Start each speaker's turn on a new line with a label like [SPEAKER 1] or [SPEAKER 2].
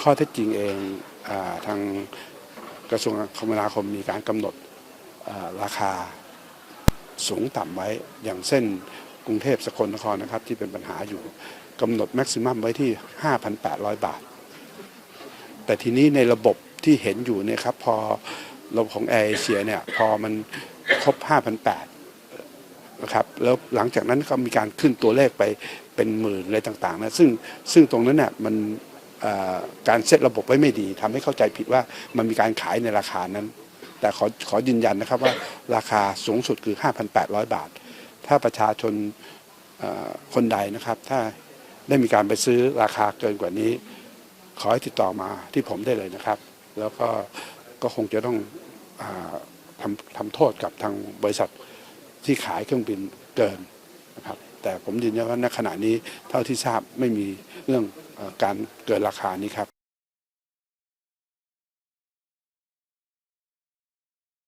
[SPEAKER 1] ข้อเท็จจริงเองอทางกระทรวงคมนาคมมีการกำหนดราคาสูงต่ำไว้ อย่างเส้นกรุงเทพสกลนครนะครับที่เป็นปัญหาอยู่กำหนดแม็กซิมัมไว้ที่ 5,800 บาท แต่ทีนี้ในระบบที่เห็นอยู่เนี่ยครับพอระบบของแอร์เอเชียเนี่ยพอมันครบ 5,800นะครับแล้วหลังจากนั้นก็มีการขึ้นตัวเลขไปเป็นหมื่นอะไรต่างๆนะซึ่งซึ่งตรงนั้นเนี่ยมัน การเซตระบบไว้ไม่ดีทำให้เข้าใจผิดว่ามันมีการขายในราคานั้น แต่ขอขอยืนยันนะครับว่าราคาสูงสุดคือ 5,800 บาท ถ้าประชาชนคนใดนะครับ ถ้าได้มีการไปซื้อราคาเกินกว่านี้ ขอให้ติดต่อมาที่ผมได้เลยนะครับ แล้วก็ก็คงจะต้องอทำทำโทษกับทางบริษัทที่ขายเครื่องบินเกินนะครับแต่ผมยืนยันว่าณขณะนี้เท่าที่ทราบไม่มีเรื่อง การเกินราคานี้ครับ